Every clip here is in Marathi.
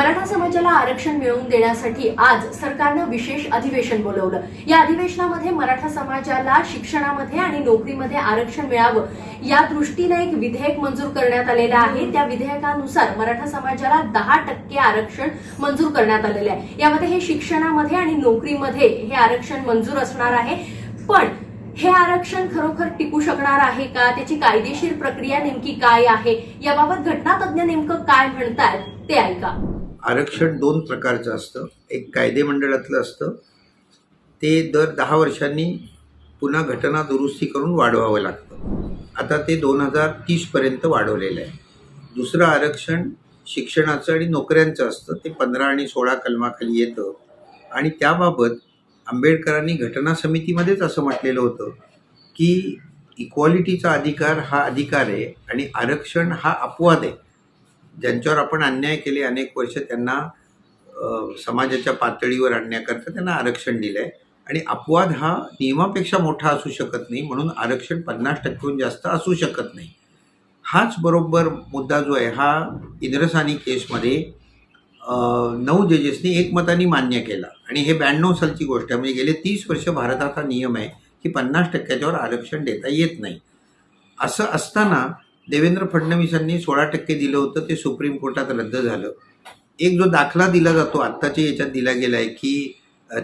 मराठा समाजाला आरक्षण मिळवून देण्यासाठी आज सरकारनं विशेष अधिवेशन बोलवलं. या अधिवेशनामध्ये मराठा समाजाला शिक्षणामध्ये आणि नोकरीमध्ये आरक्षण मिळावं या दृष्टीने एक विधेयक मंजूर करण्यात आलेलं आहे. त्या विधेयकानुसार मराठा समाजाला दहा टक्के आरक्षण मंजूर करण्यात आलेलं आहे. यामध्ये हे शिक्षणामध्ये आणि नोकरीमध्ये हे आरक्षण मंजूर असणार आहे. पण हे आरक्षण खरोखर टिकू शकणार आहे का? त्याची कायदेशीर प्रक्रिया नेमकी काय आहे? याबाबत घटनातज्ञ नेमकं काय म्हणतायत ते ऐका. आरक्षण दोन प्रकारचं असतं. एक कायदे मंडळातलं असतं. ते दर दहा वर्षांनी पुन्हा घटना दुरुस्ती करून वाढवावं लागतं. आता ते दोन हजार तीसपर्यंत वाढवलेलं आहे. दुसरं आरक्षण शिक्षणाचं आणि नोकऱ्यांचं असतं. ते पंधरा आणि सोळा कलमाखाली येतं. आणि त्याबाबत आंबेडकरांनी घटना समितीमध्येच असं म्हटलेलं होतं की इक्वालिटीचा अधिकार हा अधिकार आहे आणि आरक्षण हा अपवाद आहे. ज्यांच्यावर आपण अन्याय केले अनेक वर्ष त्यांना समाजाच्या पातळीवर आणण्याकरता त्यांना आरक्षण दिलं आहे आणि अपवाद हा नियमापेक्षा मोठा असू शकत नाही म्हणून आरक्षण पन्नास टक्क्याहून जास्त असू शकत नाही. हाच बरोबर मुद्दा जो आहे हा इंद्रसानी केसमध्ये नऊ जजेसनी एकमताने मान्य केला. आणि हे ब्याण्णव सालची गोष्ट आहे म्हणजे गेले तीस वर्ष भारतात हा नियम आहे की पन्नास टक्क्याच्यावर आरक्षण देता येत नाही. असं असताना देवेंद्र फडणवीसांनी सोळा टक्के दिलं होतं ते सुप्रीम कोर्टात रद्द झालं. एक जो दाखला दिला जातो आत्ताच्या याच्यात दिला गेला आहे की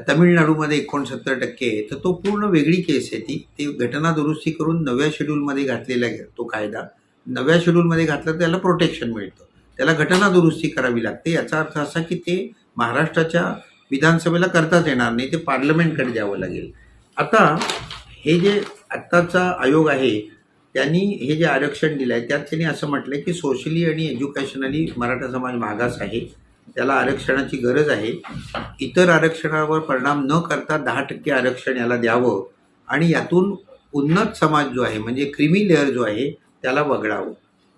तमिळनाडूमध्ये एकोणसत्तर टक्के आहे. तर तो पूर्ण वेगळी केस आहे ती. ते घटना दुरुस्ती करून नव्या शेड्यूलमध्ये घातलेला आहे तो कायदा. नव्या शेड्यूलमध्ये घातला तर त्याला प्रोटेक्शन मिळतं. त्याला घटना दुरुस्ती करावी लागते. याचा अर्थ असा की ते महाराष्ट्राच्या विधानसभेला करताच येणार नाही ते पार्लमेंटकडे द्यावं लागेल. आता हे जे आत्ताचा आयोग आहे त्यांनी हे जे आरक्षण दिलं आहे त्यात त्यांनी असं म्हटलं की सोशली आणि एज्युकेशनली मराठा समाज मागास आहे त्याला आरक्षणाची गरज आहे. इतर आरक्षणावर परिणाम न करता दहा टक्के आरक्षण याला द्यावं आणि यातून उन्नत समाज जो आहे म्हणजे क्रिमी लेअर जो आहे त्याला वगळावं.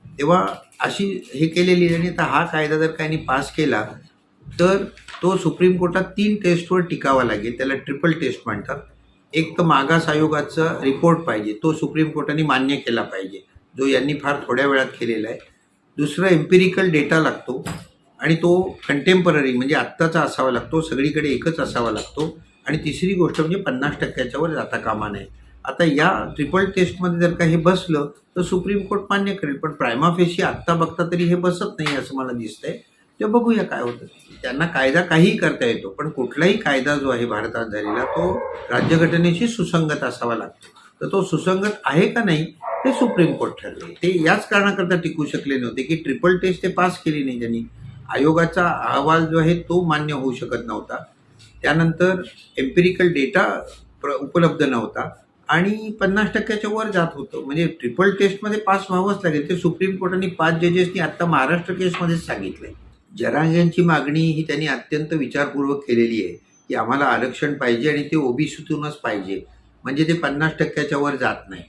तेव्हा अशी हे केलेली आणि आता हा कायदा जर काही पास केला तर तो सुप्रीम कोर्टात तीन टेस्टवर टिकावा लागेल त्याला ट्रिपल टेस्ट म्हणतात. एक तर मागास आयोगाचा रिपोर्ट पाहिजे तो सुप्रीम कोर्टाने मान्य केला पाहिजे जो यांनी फार थोड्या वेळात केलेला आहे. दुसरं एम्पिरिकल डेटा लागतो आणि तो कंटेम्पररी म्हणजे आत्ताचा असावा लागतो सगळीकडे एकच असावा लागतो. आणि तिसरी गोष्ट म्हणजे पन्नास टक्क्याच्यावर जाता कामा नये. आता या ट्रिपल टेस्टमध्ये जर का हे बसलं तर सुप्रीम कोर्ट मान्य करेल पण प्रायमाफेशी आत्ता बघता तरी हे बसत नाही असं मला दिसतंय. ते बघूया काय होतं. त्यांना कायदा काहीही करता येतो पण कुठलाही कायदा जो आहे भारतात झालेला तो राज्यघटनेशी सुसंगत असावा लागतो. तर तो सुसंगत आहे का नाही ते सुप्रीम कोर्ट ठरले ते याच कारणाकरता टिकू शकले नव्हते की ट्रिपल टेस्ट ते पास केली नाही त्यांनी. आयोगाचा अहवाल जो आहे तो मान्य होऊ शकत नव्हता. त्यानंतर एम्पिरिकल डेटा प्र उपलब्ध नव्हता. आणि पन्नास टक्क्याच्या वर जात होतं. म्हणजे ट्रिपल टेस्टमध्ये पास व्हावंच लागेल. ते सुप्रीम कोर्टाने पाच जजेसनी आत्ता महाराष्ट्र केसमध्येच सांगितलं आहे जरांग्यांची मागणी ही त्यांनी अत्यंत विचारपूर्वक केलेली आहे की आम्हाला आरक्षण पाहिजे आणि ते ओबीसीतूनच पाहिजे. म्हणजे ते पन्नास टक्क्याच्या वर जात नाही.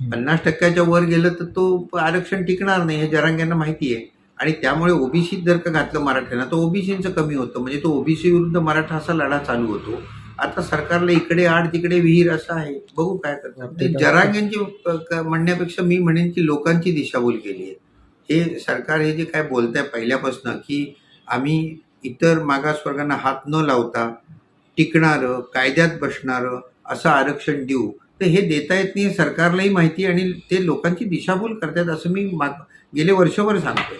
पन्नास टक्क्याच्या वर गेलं तर तो आरक्षण टिकणार नाही हे जरांग्यांना माहिती आहे. आणि त्यामुळे ओबीसीत जर का घातलं मराठ्यांना तर ओबीसीचं कमी होतं. म्हणजे तो ओबीसी विरुद्ध मराठा असा लढा चालू होतो. आता सरकारला इकडे आड तिकडे विहीर असं आहे. बघू काय करतात. ते जरांग्यांची म्हणण्यापेक्षा मी म्हणेन की लोकांची दिशाभूल केली आहे. हे सरकार हे जे काय बोलत आहे पहिल्यापासून की आम्ही इतर मागासवर्गांना हात न लावता टिकणारं कायद्यात बसणारं असं आरक्षण देऊ. तर हे देता येत नाही सरकारलाही माहिती आणि ते लोकांची दिशाभूल करतात असं मी माग गेले वर्षभर सांगतोय.